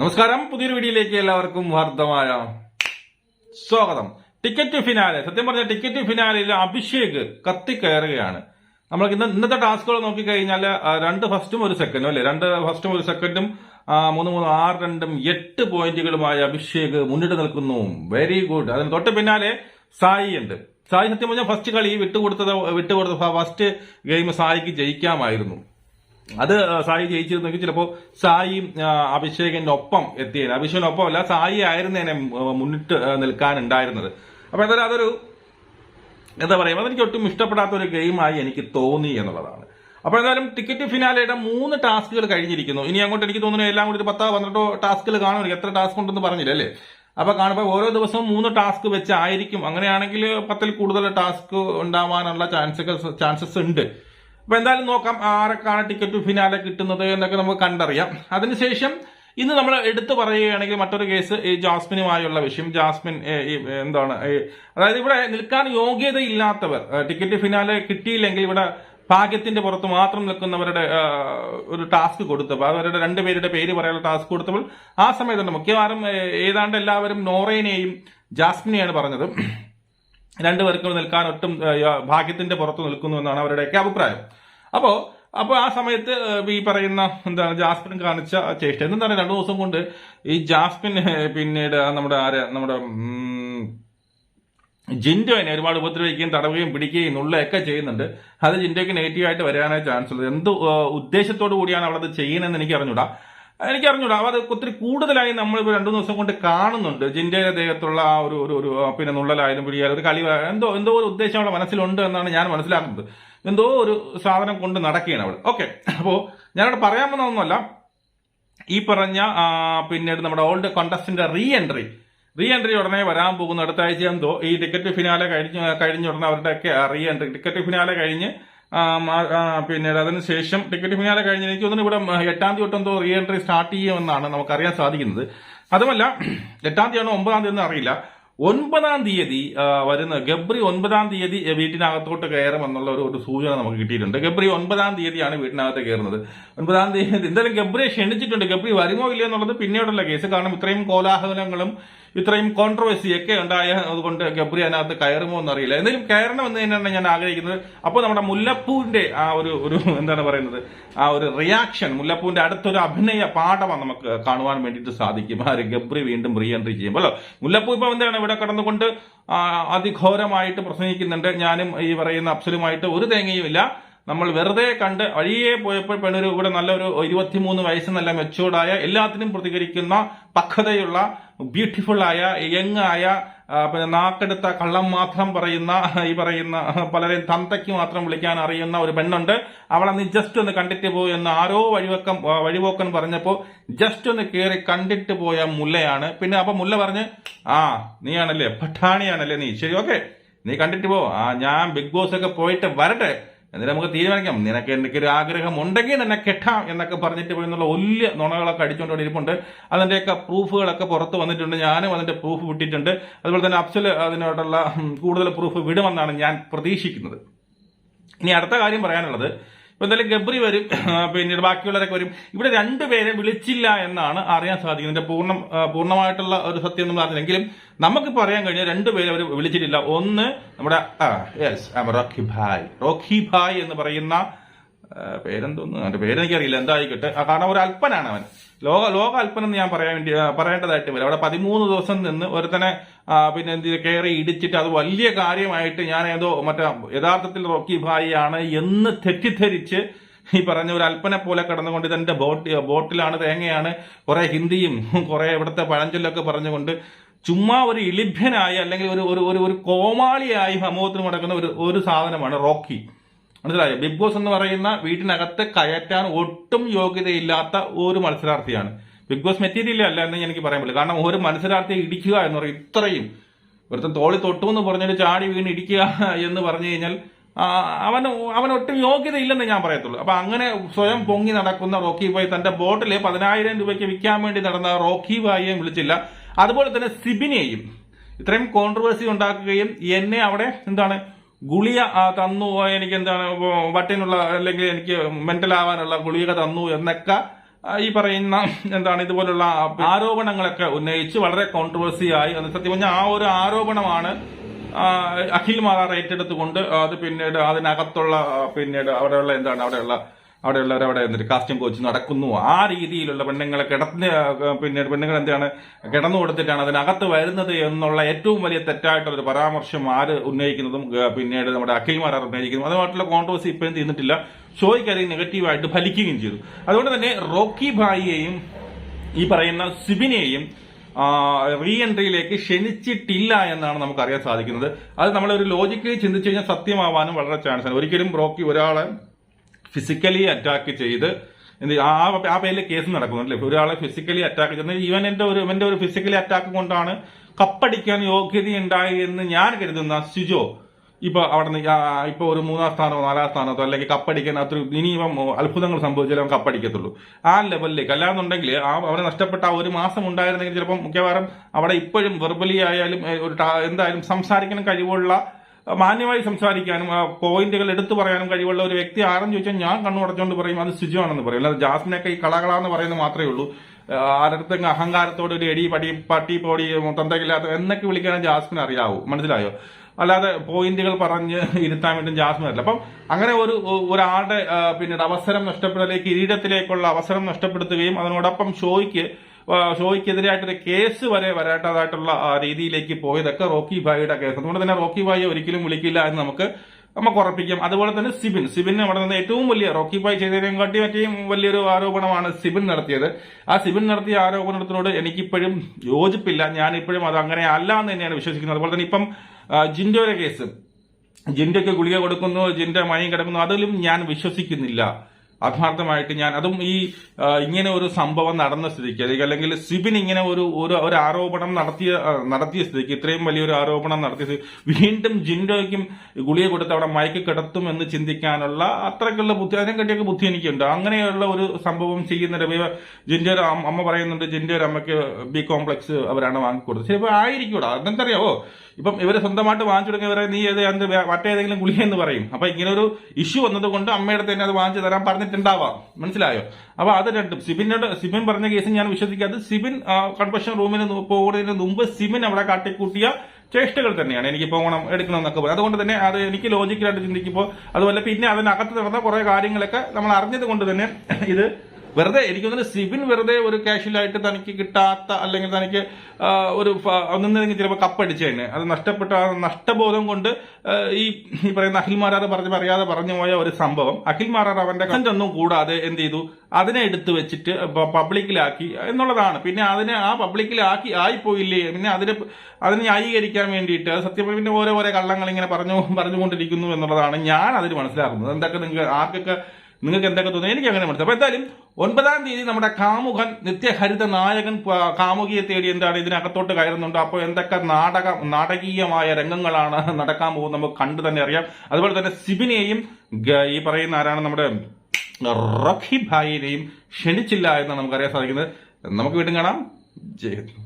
നമസ്കാരം. പുതിയൊരു വീഡിയോയിലേക്ക് എല്ലാവർക്കും വാർത്തമായ സ്വാഗതം. ടിക്കറ്റ് ഫിനാലെ സത്യം പറഞ്ഞ ടിക്കറ്റ് ഫിനാലിൽ അഭിഷേക് കത്തിക്കയറുകയാണ്. നമ്മൾ ഇന്ന് ഇന്നത്തെ ടാസ്കുകൾ നോക്കിക്കഴിഞ്ഞാൽ രണ്ട് ഫസ്റ്റും ഒരു സെക്കൻഡും അല്ലെ? രണ്ട് ഫസ്റ്റും ഒരു സെക്കൻഡും മൂന്ന് മൂന്ന് ആറ് രണ്ടും എട്ട് പോയിന്റുകളുമായി അഭിഷേക് മുന്നിട്ട് നിൽക്കുന്നു. വെരി ഗുഡ് അതിന് തൊട്ട് പിന്നാലെ സായി ഉണ്ട്. സായി സത്യം പറഞ്ഞാൽ ഫസ്റ്റ് കളി വിട്ടുകൊടുത്തത് വിട്ടുകൊടുത്ത ഫസ്റ്റ് ഗെയിം സായിക്ക് ജയിക്കാമായിരുന്നു. അത് സായി ജയിച്ചിരുന്നെങ്കിൽ ചിലപ്പോ സായി അഭിഷേകന്റെ ഒപ്പം എത്തിയേനെ. അഭിഷേകന്റെ ഒപ്പം അല്ല സായി ആയിരുന്നു എന്നെ മുന്നിട്ട് നിൽക്കാനുണ്ടായിരുന്നത്. അപ്പൊ എന്തായാലും അതൊരു എന്താ പറയുക അതെനിക്ക് ഒട്ടും ഇഷ്ടപ്പെടാത്ത ഒരു ഗെയിമായി എനിക്ക് തോന്നി എന്നുള്ളതാണ്. അപ്പൊ എന്തായാലും ടിക്കറ്റ് ഫിനാലയുടെ മൂന്ന് ടാസ്കുകൾ കഴിഞ്ഞിരിക്കുന്നു. ഇനി അങ്ങോട്ട് എനിക്ക് തോന്നുന്നു എല്ലാം കൂടി ഒരു പത്തോ പന്ത്രണ്ടോ ടാസ്കുകൾ കാണുമല്ലോ എത്ര ടാസ്ക് ഉണ്ടെന്ന് പറഞ്ഞില്ല അല്ലേ? അപ്പൊ കാണുമ്പോൾ ഓരോ ദിവസവും മൂന്ന് ടാസ്ക് വെച്ചായിരിക്കും. അങ്ങനെയാണെങ്കിൽ പത്തിൽ കൂടുതൽ ടാസ്ക് ഉണ്ടാവാനുള്ള ചാൻസസ് ഉണ്ട്. അപ്പൊ എന്തായാലും നോക്കാം ആരൊക്കെയാണ് ടിക്കറ്റ് ഫിനാലെ കിട്ടുന്നത് എന്നൊക്കെ നമുക്ക് കണ്ടറിയാം. അതിനുശേഷം ഇന്ന് നമ്മൾ എടുത്തു പറയുകയാണെങ്കിൽ മറ്റൊരു കേസ് ഈ ജാസ്മിനുമായുള്ള വിഷയം. ജാസ്മിൻ എന്താണ് അതായത് ഇവിടെ നിൽക്കാൻ യോഗ്യതയില്ലാത്തവർ ടിക്കറ്റ് ഫിനാലെ കിട്ടിയില്ലെങ്കിൽ ഇവിടെ ഭാഗ്യത്തിന്റെ പുറത്ത് മാത്രം നിൽക്കുന്നവരുടെ ഒരു ടാസ്ക് കൊടുത്തപ്പോൾ അവരുടെ രണ്ടുപേരുടെ പേര് പറയാനുള്ള ടാസ്ക് കൊടുത്തപ്പോൾ ആ സമയത്തുണ്ട്. മിക്കവാറും ഏതാണ്ട് എല്ലാവരും നോറേനെയും ജാസ്മിനെയാണ് പറഞ്ഞത്. രണ്ടുപേർക്കും നിൽക്കാൻ ഒട്ടും ഭാഗ്യത്തിന്റെ പുറത്ത് നിൽക്കുന്നു എന്നാണ് അവരുടെയൊക്കെ അഭിപ്രായം. അപ്പോ അപ്പൊ ആ സമയത്ത് ഈ പറയുന്ന എന്താണ് ജാസ്മിൻ കാണിച്ച ചേഷ്ട എന്താണ് രണ്ടു ദിവസം കൊണ്ട് ഈ ജാസ്മിൻ പിന്നീട് നമ്മുടെ ആര് നമ്മുടെ ജിൻഡോനെ ഒരുപാട് ഉപദ്രവിക്കുകയും തടവുകയും പിടിക്കുകയും നുള്ളയൊക്കെ ചെയ്യുന്നുണ്ട്. അത് ജിൻഡോയ്ക്ക് നെഗറ്റീവായിട്ട് വരാനേ ചാൻസ് ഉള്ളത് എന്ത് ഉദ്ദേശത്തോടു കൂടിയാണ് അവളത് ചെയ്യുന്നതെന്ന് എനിക്ക് അറിഞ്ഞൂടാ എനിക്ക് അത് ഒത്തിരി കൂടുതലായി നമ്മൾ ഇപ്പോൾ രണ്ടു ദിവസം കൊണ്ട് കാണുന്നുണ്ട്. ജിൻഡയുടെ ദേഹത്തുള്ള ആ ഒരു ഒരു ഒരു പിന്നെ നുള്ളലായാലും പിടിയാലും ഒരു കളി എന്തോ എന്തോ ഒരു ഉദ്ദേശം അവിടെ മനസ്സിലുണ്ട് എന്നാണ് ഞാൻ മനസ്സിലാക്കുന്നത്. എന്തോ ഒരു സാധനം കൊണ്ട് നടക്കുകയാണ് അവൾ ഓക്കെ. അപ്പോൾ ഞാനവിടെ പറയാൻ വന്നതൊന്നുമല്ല. ഈ പറഞ്ഞ പിന്നീട് നമ്മുടെ ഓൾഡ് കോണ്ടസ്റ്റിന്റെ റീ എൻട്രി റീ എൻട്രി ഉടനെ വരാൻ പോകുന്ന അടുത്ത ആഴ്ച എന്തോ ഈ ടിക്കറ്റ് ഫിനാലെ കഴിഞ്ഞ് കഴിഞ്ഞ ഉടനെ അവരുടെയൊക്കെ റീ എൻട്രി ടിക്കറ്റ് ഫിനാലെ കഴിഞ്ഞ് പിന്നീട് അതിനുശേഷം ടിക്കറ്റ് ഫിനാലെ കഴിഞ്ഞ് എനിക്ക് തോന്നുന്നു ഇവിടെ എട്ടാം തീയതി തൊട്ട് എന്തോ റീ എൻട്രി സ്റ്റാർട്ട് ചെയ്യുമെന്നാണ് നമുക്കറിയാൻ സാധിക്കുന്നത്. അതുമല്ല എട്ടാം തീയതിയാണോ ഒമ്പതാം തീയതി അറിയില്ല. ഒൻപതാം തീയതി വരുന്ന ഗബ്രി ഒൻപതാം തീയതി വീട്ടിനകത്തോട്ട് കയറുമെന്നുള്ള ഒരു ഒരു സൂചന നമുക്ക് കിട്ടിയിട്ടുണ്ട്. ഗബ്രി ഒൻപതാം തീയതിയാണ് വീട്ടിനകത്ത് കയറുന്നത്. ഒൻപതാം തീയതി എന്തായാലും ഗബ്രിയെ ക്ഷണിച്ചിട്ടുണ്ട്. ഗബ്രി വരുമോ ഇല്ലയോ എന്നുള്ളത് പിന്നീടുള്ള കേസ്. കാരണം ഇത്രയും കോലാഹലങ്ങളും ഇത്രയും കോൺട്രവേഴ്സി ഒക്കെ ഉണ്ടായ അതുകൊണ്ട് ഗബ്രി അതിനകത്ത് കയറുമോ എന്നറിയില്ല. എന്തെങ്കിലും കയറണമെന്ന് തന്നെയാണ് ഞാൻ ആഗ്രഹിക്കുന്നത്. അപ്പോൾ നമ്മുടെ മുല്ലപ്പൂവിന്റെ ആ ഒരു ഒരു എന്താണ് പറയുന്നത്? ആ ഒരു റിയാക്ഷൻ മുല്ലപ്പൂവിന്റെ അടുത്തൊരു അഭിനയ പാഠമാണ് നമുക്ക് കാണുവാൻ വേണ്ടിയിട്ട് സാധിക്കും. ആ ഗബ്രി വീണ്ടും റീ എൻട്രി ചെയ്യുമ്പോൾ മുല്ലപ്പൂ ഇപ്പം എന്താണ് ഇവിടെ കടന്നുകൊണ്ട് അതിഘോരമായിട്ട് പ്രസംഗിക്കുന്നുണ്ട്. ഞാനും ഈ പറയുന്ന അപ്സലുമായിട്ട് ഒരു തേങ്ങയും ഇല്ല നമ്മൾ വെറുതെ കണ്ട് വഴിയെ പോയപ്പോൾ പെണ്ണൊരു ഇവിടെ നല്ലൊരു ഇരുപത്തിമൂന്ന് വയസ്സ് നല്ല മെച്ചൂർഡായ എല്ലാത്തിനും പ്രതികരിക്കുന്ന പക്വതയുള്ള ബ്യൂട്ടിഫുൾ ആയ യങ് ആയ പിന്നെ നാക്കെടുത്ത കള്ളം മാത്രം പറയുന്ന ഈ പറയുന്ന പലരെയും തന്തയ്ക്ക് മാത്രം വിളിക്കാൻ അറിയുന്ന ഒരു പെണ്ണുണ്ട്. അവളെ നീ ജസ്റ്റ് ഒന്ന് കണ്ടിട്ട് പോയി എന്ന് ആരോ വഴിവക്കം വഴിപോക്കൻ പറഞ്ഞപ്പോ ജസ്റ്റ് ഒന്ന് കയറി കണ്ടിട്ട് പോയ മുല്ലയാണ്. പിന്നെ അപ്പൊ മുല്ല പറഞ്ഞ് ആ നീയാണല്ലേ? പട്ടാണിയാണല്ലേ നീ? ശരി ഓക്കെ നീ കണ്ടിട്ട് പോ. ആ ഞാൻ ബിഗ് ബോസ് ഒക്കെ പോയിട്ട് വരട്ടെ. എന്നിട്ട് നമുക്ക് തീരുമാനിക്കാം. നിനക്ക് എനിക്കൊരു ആഗ്രഹം ഉണ്ടെങ്കിൽ നിന്നെ കെട്ടാം എന്നൊക്കെ പറഞ്ഞിട്ട് പോയി എന്നുള്ള വലിയ നുണകളൊക്കെ അടിച്ചുകൊണ്ട് ഇരിപ്പുണ്ട്. അതിന്റെയൊക്കെ പ്രൂഫുകളൊക്കെ പുറത്ത് വന്നിട്ടുണ്ട്. ഞാനും അതിന്റെ പ്രൂഫ് വിട്ടിട്ടുണ്ട്. അതുപോലെ തന്നെ അഫ്സൽ അതിനോടുള്ള കൂടുതൽ പ്രൂഫ് വിടുമെന്നാണ് ഞാൻ പ്രതീക്ഷിക്കുന്നത്. ഇനി അടുത്ത കാര്യം പറയാനുള്ളത്. ഇപ്പൊ എന്തായാലും ഗബ്രി വരും പിന്നീട് ബാക്കിയുള്ളവരൊക്കെ വരും. ഇവിടെ രണ്ടുപേരെ വിളിച്ചില്ല എന്നാണ് അറിയാൻ സാധിക്കുന്നത്. ഇതിന്റെ പൂർണ പൂർണമായിട്ടുള്ള ഒരു സത്യം നമ്മൾ നമുക്ക് നമുക്കിപ്പോൾ അറിയാൻ കഴിഞ്ഞ രണ്ടുപേരെ അവർ വിളിച്ചിട്ടില്ല. ഒന്ന് നമ്മുടെ yes Rocky Bhai Rocky Bhai എന്ന് പറയുന്ന പേരെന്തോന്ന്? അവന്റെ പേരെനിക്കറിയില്ല. എന്തായിക്കോട്ടെ? കാരണം ഒരു അല്പനാണ് അവൻ. ലോക ലോക അല്പനെന്ന് ഞാൻ പറയാൻ വേണ്ടി പറയേണ്ടതായിട്ട് വരും. അവിടെ പതിമൂന്ന് ദിവസം നിന്ന് ഒരുത്തനെ പിന്നെ എന്ത് കയറി ഇടിച്ചിട്ട് അത് വലിയ കാര്യമായിട്ട് ഞാൻ ഏതോ മറ്റേ യഥാർത്ഥത്തിൽ റോക്കി ഭായിയാണ് എന്ന് തെറ്റിദ്ധരിച്ച് ഈ പറഞ്ഞ ഒരു അല്പനെ പോലെ കടന്നുകൊണ്ട് ഇതെന്റെ ബോട്ട് ബോട്ടിലാണ് തേങ്ങയാണ്. കുറെ ഹിന്ദിയും കുറെ ഇവിടുത്തെ പഴഞ്ചൊല്ലൊക്കെ പറഞ്ഞുകൊണ്ട് ചുമ്മാ ഒരു ഇളിഭ്യനായി അല്ലെങ്കിൽ ഒരു ഒരു ഒരു കോമാളിയായി സമൂഹത്തിന് നടക്കുന്ന ഒരു ഒരു സാധനമാണ് റോക്കി. മനസ്സിലായോ? ബിഗ് ബോസ് എന്ന് പറയുന്ന വീട്ടിനകത്ത് കയറ്റാൻ ഒട്ടും യോഗ്യതയില്ലാത്ത ഒരു മത്സരാർത്ഥിയാണ്. ബിഗ് ബോസ് മെറ്റീരിയൽ അല്ല എന്ന് എനിക്ക് പറയാൻ പറ്റില്ല. കാരണം ഒരു മത്സരാർത്ഥിയെ ഇടിക്കുക എന്ന് പറയും ഇത്രയും ഒരുത്തൻ തോളി തൊട്ടു എന്ന് പറഞ്ഞൊരു ചാടി വീണ് ഇടിക്കുക എന്ന് പറഞ്ഞു കഴിഞ്ഞാൽ അവൻ അവൻ ഒട്ടും യോഗ്യതയില്ലെന്ന് ഞാൻ പറയത്തുള്ളൂ. അപ്പൊ അങ്ങനെ സ്വയം പൊങ്ങി നടക്കുന്ന റോക്കി ബായ് തന്റെ ബോട്ടിൽ പതിനായിരം രൂപയ്ക്ക് വിൽക്കാൻ വേണ്ടി നടന്ന റോക്കി ബായിയെ വിളിച്ചില്ല. അതുപോലെ തന്നെ സിബിനെയും ഇത്രയും കോൺട്രവേഴ്സി ഉണ്ടാക്കുകയും എന്നെ അവിടെ എന്താണ് ഗുളിക തന്നു എനിക്ക് എന്താണ് വട്ടിനുള്ള അല്ലെങ്കിൽ എനിക്ക് മെന്റൽ ആവാനുള്ള ഗുളിക തന്നു എന്നൊക്കെ ഈ പറയുന്ന എന്താണ് ഇതുപോലുള്ള ആരോപണങ്ങളൊക്കെ ഉന്നയിച്ച് വളരെ കോൺട്രവേഴ്സി ആയി. അത് സത്യം പറഞ്ഞാൽ ആ ഒരു ആരോപണമാണ് അഖിൽ മാറാർ ഏറ്റെടുത്തുകൊണ്ട് അത് പിന്നീട് അതിനകത്തുള്ള പിന്നീട് അവിടെയുള്ള എന്താണ് അവിടെയുള്ള അവിടെയുള്ളവർ അവിടെ എന്നിട്ട് കാസ്റ്റിംഗ് കോച്ച് നടക്കുന്നു. ആ രീതിയിലുള്ള പെണ്ണുങ്ങളെ കിടന്ന് പിന്നെ പെണ്ണുങ്ങൾ എന്താണ് കിടന്നു കൊടുത്തിട്ടാണ് അതിനകത്ത് വരുന്നത് എന്നുള്ള ഏറ്റവും വലിയ തെറ്റായിട്ടുള്ള ഒരു പരാമർശം ആര് ഉന്നയിക്കുന്നതും പിന്നീട് നമ്മുടെ അഖിൽ മാരാർ ഉന്നയിക്കുന്നതും. അതുമായിട്ടുള്ള കോൺട്രവേഴ്സി ഇപ്പോഴും തീർന്നിട്ടില്ല. ഷോയ്ക്ക് അത് നെഗറ്റീവായിട്ട് ഫലിക്കുകയും ചെയ്തു. അതുകൊണ്ട് തന്നെ റോക്കി ഭായിയെയും ഈ പറയുന്ന സിബിനെയും റീ എൻട്രിയിലേക്ക് ക്ഷണിച്ചിട്ടില്ല എന്നാണ് നമുക്ക് അറിയാൻ സാധിക്കുന്നത്. അത് നമ്മളൊരു ലോജിക്കലി ചിന്തിച്ചു കഴിഞ്ഞാൽ സത്യമാവാനും വളരെ ചാൻസ് ആണ്. ഒരിക്കലും റോക്കി ഒരാളെ ഫിസിക്കലി അറ്റാക്ക് ചെയ്ത് എന്ത് ആ ആ പേരിൽ കേസ് നടക്കുന്നുണ്ടല്ലേ ഒരാളെ ഫിസിക്കലി അറ്റാക്ക് ചെയ്യുന്നത് ഇവൻ എന്റെ ഒരു ഇവന്റെ ഒരു ഫിസിക്കലി അറ്റാക്ക് കൊണ്ടാണ് കപ്പടിക്കാൻ യോഗ്യതയുണ്ടായി എന്ന് ഞാൻ കരുതുന്ന സിജോ. ഇപ്പൊ അവിടെ നിന്ന് ഇപ്പൊ ഒരു മൂന്നാം സ്ഥാനമോ നാലാം സ്ഥാനത്തോ അല്ലെങ്കിൽ കപ്പടിക്കാൻ അത്ര ഇനിയും അത്ഭുതങ്ങൾ സംഭവിച്ചാലേ അവൻ കപ്പടിക്കത്തുള്ളൂ. ആ ലെവലിലേക്ക് അല്ലാന്നുണ്ടെങ്കിൽ ആ അവനെ നഷ്ടപ്പെട്ട ആ ഒരു മാസം ഉണ്ടായിരുന്നെങ്കിൽ ചിലപ്പോൾ മിക്കവാറും അവിടെ ഇപ്പോഴും വെർബലി ആയാലും ഒരു എന്തായാലും സംസാരിക്കാൻ കഴിവുള്ള മാന്യമായി സംസാരിക്കാനും ആ പോയിന്റുകൾ എടുത്തു പറയാനും കഴിവുള്ള ഒരു വ്യക്തി ആരെന്ന് ചോദിച്ചാൽ ഞാൻ കണ്ണുടച്ചുകൊണ്ട് പറയും അത് സിജു പറയും. അല്ലാതെ ജാസ്മിനൊക്കെ ഈ കളകളാന്ന് പറയുന്നത് മാത്രമേ ഉള്ളൂ. ആരടുത്തെങ്കിലും അഹങ്കാരത്തോട് ഒരു എടി പടി പട്ടി പൊടി തന്തകില്ലാത്ത എന്നൊക്കെ വിളിക്കാനും ജാസ്മിൻ അറിയാവൂ. മനസ്സിലായോ? അല്ലാതെ പോയിന്റുകൾ പറഞ്ഞ് ഇരുത്താൻ വേണ്ടി ജാസ്മിൻ അല്ല അപ്പം അങ്ങനെ ഒരു ഒരാളുടെ പിന്നീട് അവസരം നഷ്ടപ്പെടലേക്ക് കിരീടത്തിലേക്കുള്ള അവസരം നഷ്ടപ്പെടുത്തുകയും അതിനോടൊപ്പം ഷോയ്ക്ക് ഷോയ്ക്കെതിരായിട്ടൊരു കേസ് വരെ വരേണ്ടതായിട്ടുള്ള ആ, രീതിയിലേക്ക് പോയതൊക്കെ റോക്കി ഭായിയുടെ കേസ്. അതുകൊണ്ട് തന്നെ റോക്കി ഭായി ഒരിക്കലും വിളിക്കില്ല എന്ന് നമുക്ക് നമുക്ക് ഉറപ്പിക്കാം. അതുപോലെ തന്നെ സിബിൻ. സിബിൻ അവിടെ നിന്ന് ഏറ്റവും വലിയ റോക്കി ഭായ് ചെയ്തതിനെക്കാട്ടി മറ്റേയും വലിയൊരു ആരോപണമാണ് സിബിൻ നടത്തിയത്. ആ സിബിൻ നടത്തിയ ആരോപണത്തിനോട് എനിക്കിപ്പോഴും യോജിപ്പില്ല. ഞാനിപ്പോഴും അത് അങ്ങനെ അല്ല എന്ന് തന്നെയാണ് വിശ്വസിക്കുന്നത്. അതുപോലെ തന്നെ ഇപ്പം ജിൻഡോയുടെ കേസ്. ജിൻഡയ്ക്ക് ഗുളിക കൊടുക്കുന്നു ജിൻഡോ മയം കിടക്കുന്നു അതിലും ഞാൻ വിശ്വസിക്കുന്നില്ല. ആത്മാർത്ഥമായിട്ട് ഞാൻ അതും ഈ ഇങ്ങനെ ഒരു സംഭവം നടന്ന സ്ഥിതിക്ക് അല്ലെങ്കിൽ- സിബിൻ ഇങ്ങനെ ഒരു ഒരു ആരോപണം നടത്തിയ നടത്തിയ സ്ഥിതിക്ക് ഇത്രയും വലിയൊരു ആരോപണം നടത്തിയ വീണ്ടും ജിൻഡോയ്ക്കും ഗുളിയെ കൊടുത്ത് അവിടെ മയക്ക് കിടത്തും എന്ന് ചിന്തിക്കാനുള്ള അത്രയ്ക്കുള്ള ബുദ്ധി അതിനെ കണ്ടിയൊക്കെ ബുദ്ധി എനിക്കുണ്ട്. അങ്ങനെയുള്ള ഒരു സംഭവം ചെയ്യുന്ന രവി ജിൻഡോ ഒരു അമ്മ പറയുന്നുണ്ട് ജിൻഡോ ഒരു അമ്മയ്ക്ക് ബി കോംപ്ലക്സ് അവരാണ് വാങ്ങിക്കൊടുത്തത്. ചിലപ്പോൾ ആയിരിക്കൂടാ. അതെന്തറിയാവോ ഇപ്പം ഇവർ സ്വന്തമായിട്ട് വാങ്ങിച്ചു തുടങ്ങിയവരെ നീ ഏത് മറ്റേതെങ്കിലും ഗുളിക എന്ന് പറയും. അപ്പൊ ഇങ്ങനെ ഒരു ഇഷ്യൂ വന്നതുകൊണ്ട് അമ്മയുടെ തന്നെ അത് വാങ്ങിച്ചു തരാൻ പറഞ്ഞിട്ടുണ്ടാവാം മനസ്സിലായോ? അപ്പൊ അത് രണ്ടും. സിബിനോട് സിബിൻ പറഞ്ഞ കേസ് ഞാൻ വിശ്വസിക്കാതെ സിബിൻ കൺവെൻഷൻ റൂമിന് പോകുന്നതിന് മുമ്പ് സിബിൻ അവിടെ കാട്ടിക്കൂട്ടിയ ചേഷ്ടകൾ തന്നെയാണ്. എനിക്ക് പോകണം എടുക്കണം എന്നൊക്കെ പറയും അതുകൊണ്ട് തന്നെ അത് എനിക്ക് ലോജിക്കലായിട്ട് ചിന്തിക്കുമ്പോൾ അതുപോലെ പിന്നെ അതിനകത്ത് നടന്ന കുറെ കാര്യങ്ങളൊക്കെ നമ്മൾ അറിഞ്ഞത് കൊണ്ട് തന്നെ ഇത് വെറുതെ എനിക്ക് തോന്നുന്നു സിബിൻ വെറുതെ ഒരു കാഷ്വലായിട്ട് തനിക്ക് കിട്ടാത്ത അല്ലെങ്കിൽ തനിക്ക് ഒരു ഒന്നെങ്കിൽ ചിലപ്പോൾ കപ്പടിച്ചു തന്നെ അത് നഷ്ടപ്പെട്ട നഷ്ടബോധം കൊണ്ട് ഈ ഈ പറയുന്ന അഖിൽ മാരാർ പറഞ്ഞ് പറയാതെ പറഞ്ഞു പോയ ഒരു സംഭവം. അഖിൽ മാരാർ അവന്റെ കണ്ടൊന്നും കൂടാതെ എന്ത് ചെയ്തു? അതിനെ എടുത്തു വെച്ചിട്ട് പബ്ലിക്കിലാക്കി എന്നുള്ളതാണ്. പിന്നെ അതിനെ ആ പബ്ലിക്കിലാക്കി ആയിപ്പോയില്ലേ? പിന്നെ അതിനെ അതിനെ ന്യായീകരിക്കാൻ വേണ്ടിയിട്ട് സത്യം പിന്നെ ഓരോ ഓരോ കള്ളങ്ങൾ ഇങ്ങനെ പറഞ്ഞു പറഞ്ഞുകൊണ്ടിരിക്കുന്നു എന്നുള്ളതാണ് ഞാൻ അതിന് മനസ്സിലാക്കുന്നത്. എന്തൊക്കെ നിങ്ങൾക്ക് ആർക്കൊക്കെ നിങ്ങൾക്ക് എന്തൊക്കെ തോന്നുന്നു? എനിക്ക് അങ്ങനെ മനസ്സിലാവും അപ്പോൾ എന്തായാലും ഒൻപതാം തീയതി നമ്മുടെ കാമുകൻ നിത്യഹരിത നായകൻ കാമുകിയെ തേടി എന്താണ് ഇതിനകത്തോട്ട് കയറുന്നുണ്ട്. അപ്പോൾ എന്തൊക്കെ നാടക നാടകീയമായ രംഗങ്ങളാണ് നടക്കാൻ പോകുന്നത് നമുക്ക് കണ്ടു തന്നെ അറിയാം. അതുപോലെ തന്നെ സിബിനെയും ഈ പറയുന്ന ആരാണ് നമ്മുടെ റഖി ഭായിനെയും ക്ഷണിച്ചില്ല എന്ന് നമുക്കറിയാൻ സാധിക്കുന്നത്. നമുക്ക് വീണ്ടും കാണാം. ജയ്